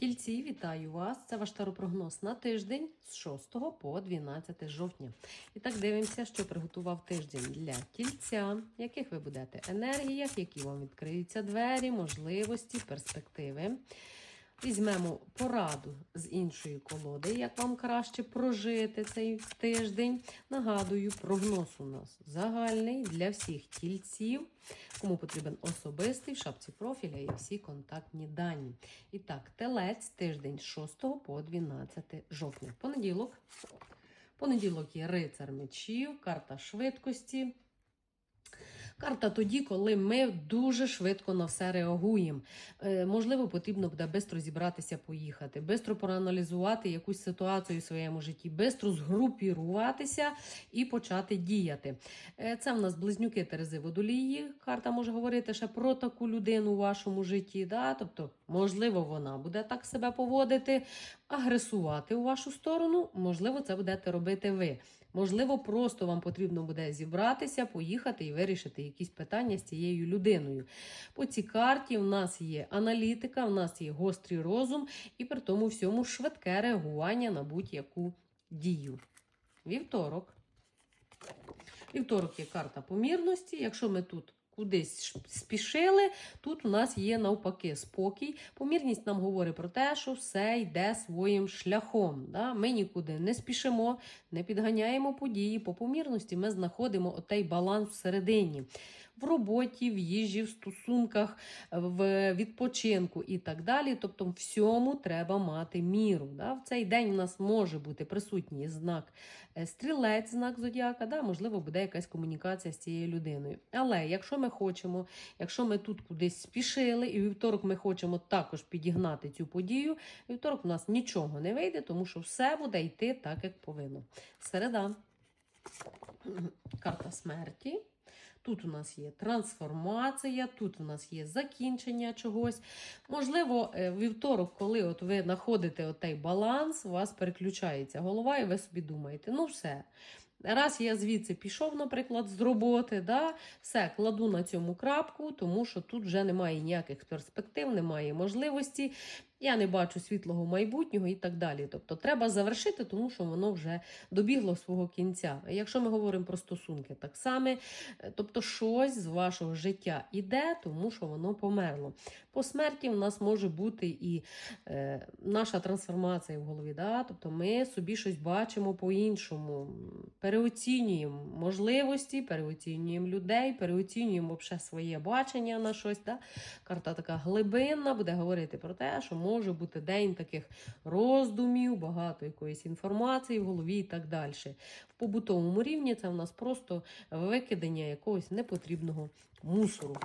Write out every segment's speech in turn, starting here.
Тільці, вітаю вас! Це ваш таропрогноз на тиждень з 6 по 12 жовтня. І так дивимося, що приготував тиждень для тільця, яких ви будете енергіях, які вам відкриються двері, можливості, перспективи. Візьмемо пораду з іншої колоди, як вам краще прожити цей тиждень. Нагадую, прогноз у нас загальний для всіх тільців. Кому потрібен особистий в шапці профіля є всі контактні дані. І так, телець тиждень з 6 по 12 жовтня. Понеділок. Понеділок є рицар мечів, карта швидкості. Карта тоді, коли ми дуже швидко на все реагуємо. Е, можливо, потрібно буде швидко зібратися, поїхати, швидко проаналізувати якусь ситуацію в своєму житті, швидко згрупіруватися і почати діяти. Е, це в нас близнюки Терези Водолії. Карта може говорити ще про таку людину у вашому житті. Да? Тобто, можливо, вона буде так себе поводити, агресувати у вашу сторону. Можливо, це будете робити ви. Можливо, просто вам потрібно буде зібратися, поїхати і вирішити якісь питання з цією людиною. По цій карті в нас є аналітика, в нас є гострий розум і при тому всьому швидке реагування на будь-яку дію. Вівторок. Вівторок є карта помірності. Якщо ми тут кудись спішили, тут у нас є навпаки спокій. Помірність нам говорить про те, що все йде своїм шляхом. Да? Ми нікуди не спішимо, не підганяємо події. По помірності ми знаходимо отей баланс всередині. В роботі, в їжі, в стосунках, в відпочинку і так далі. Тобто, всьому треба мати міру. Да? В цей день у нас може бути присутній знак е, стрілець, знак зодіака, да? можливо, буде якась комунікація з цією людиною. Але якщо ми хочемо, якщо ми тут кудись спішили, і вівторок ми хочемо також підігнати цю подію, вівторок у нас нічого не вийде, тому що все буде йти так, як повинно. Середа. Карта смерті. Тут у нас є трансформація, тут у нас є закінчення чогось. Можливо, е, вівторок, коли от ви знаходите отей баланс, у вас переключається голова, і ви собі думаєте, ну все. Раз я звідси пішов, наприклад, з роботи, да, все, кладу на цьому крапку, тому що тут вже немає ніяких перспектив, немає можливості, я не бачу світлого майбутнього і так далі. Тобто треба завершити, тому що воно вже добігло свого кінця. Якщо ми говоримо про стосунки, так само, тобто щось з вашого життя іде, тому що воно померло. По смерті в нас може бути і е, наша трансформація в голові. Да? Тобто ми собі щось бачимо по-іншому, переоцінюємо можливості, переоцінюємо людей, переоцінюємо взагалі своє бачення на щось. Да? Карта така глибинна, буде говорити про те, що може бути день таких роздумів, багато якоїсь інформації в голові і так далі. В побутовому рівні це в нас просто викидання якогось непотрібного мусору.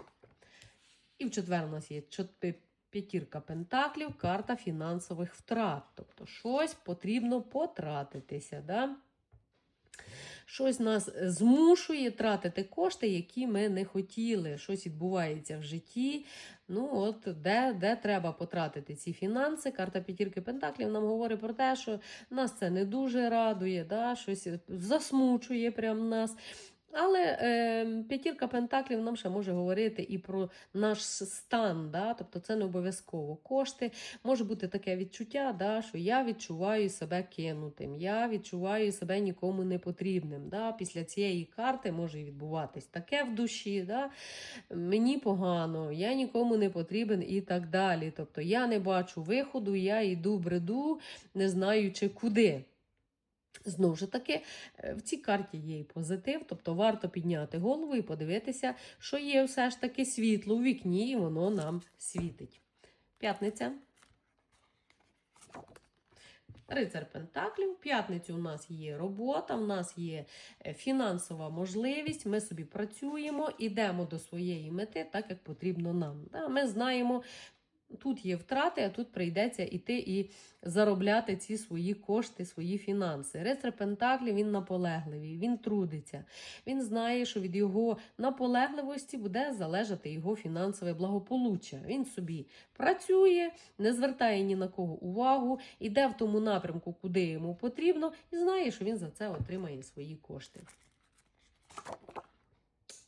І в четвер у нас є п'ятірка пентаклів, карта фінансових втрат. Тобто щось потрібно потратитися. Да? Щось нас змушує тратити кошти, які ми не хотіли. Щось відбувається в житті. Ну, от де де треба потратити ці фінанси. Карта п'ятірки Пентаклів нам говорить про те, що нас це не дуже радує, да? щось засмучує прям нас. Але е, п'ятірка пентаклів нам ще може говорити і про наш стан, да? тобто це не обов'язково кошти. Може бути таке відчуття, да? що я відчуваю себе кинутим, я відчуваю себе нікому не потрібним. Да? Після цієї карти може відбуватись таке в душі. Да? Мені погано, я нікому не потрібен і так далі. Тобто я не бачу виходу, я йду бреду, не знаючи куди. Знову ж таки, е, в цій карті є і позитив, тобто варто підняти голову і подивитися, що є все ж таки світло у вікні, і воно нам світить. П'ятниця. Рицар Пентаклів. В п'ятницю у нас є робота, у нас є е, фінансова можливість, ми собі працюємо, йдемо до своєї мети, так як потрібно нам. Ми знаємо, Тут є втрати, а тут прийдеться йти і заробляти ці свої кошти, свої фінанси. Рицар Пентаклі він наполегливий, він трудиться. Він знає, що від його наполегливості буде залежати його фінансове благополуччя. Він собі працює, не звертає ні на кого увагу, йде в тому напрямку, куди йому потрібно, і знає, що він за це отримає свої кошти.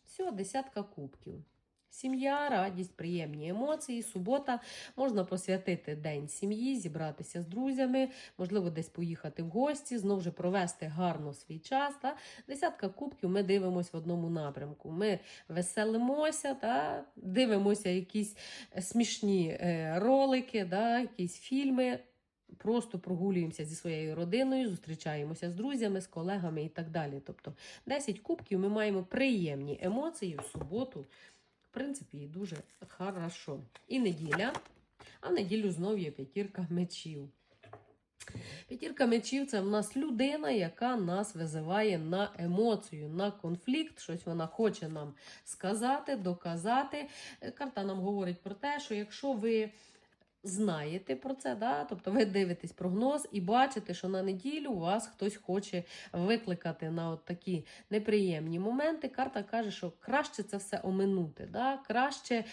Все, десятка кубків. Сім'я, радість, приємні емоції. Субота можна посвятити день сім'ї, зібратися з друзями, можливо, десь поїхати в гості, знову ж провести гарно свій час. Та? Десятка кубків ми дивимося в одному напрямку. Ми веселимося, та? дивимося якісь смішні е, ролики, да? якісь фільми. Просто прогулюємося зі своєю родиною, зустрічаємося з друзями, з колегами і так далі. Тобто 10 кубків ми маємо приємні емоції в суботу. Принципі, і дуже хорошо. І неділя, а неділю знов є п'ятірка мечів. П'ятірка мечів це в нас людина, яка нас визиває на емоцію, на конфлікт. Щось вона хоче нам сказати, доказати. Е, Карта нам говорить про те, що якщо ви знаєте про це, да? тобто ви дивитесь прогноз і бачите, що на неділю вас хтось хоче викликати на от такі неприємні моменти. Карта каже, що краще це все оминути, да? краще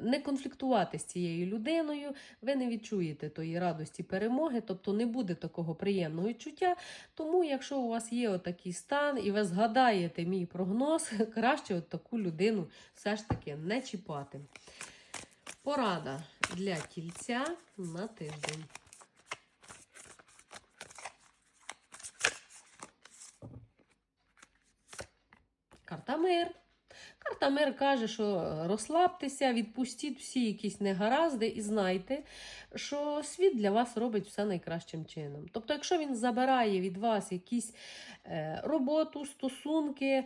не конфліктувати з цією людиною, ви не відчуєте тої радості перемоги, тобто не буде такого приємного відчуття. Тому, якщо у вас є отакий стан і ви згадаєте мій прогноз, краще от таку людину все ж таки не чіпати. Порада для тільця на тиждень. Карта мир. Карта мир каже, що розслабтеся, відпустіть всі якісь негаразди і знайте, що світ для вас робить все найкращим чином. Тобто, якщо він забирає від вас якісь е, роботу, стосунки,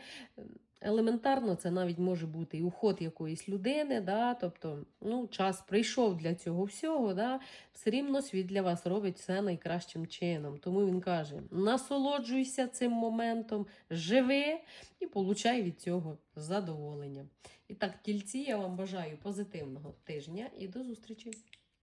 елементарно це навіть може бути і уход якоїсь людини, да, тобто ну, час прийшов для цього всього, да, все рівно світ для вас робить все найкращим чином. Тому він каже: насолоджуйся цим моментом, живи і получай від цього задоволення. І так, тільці, я вам бажаю позитивного тижня і до зустрічі!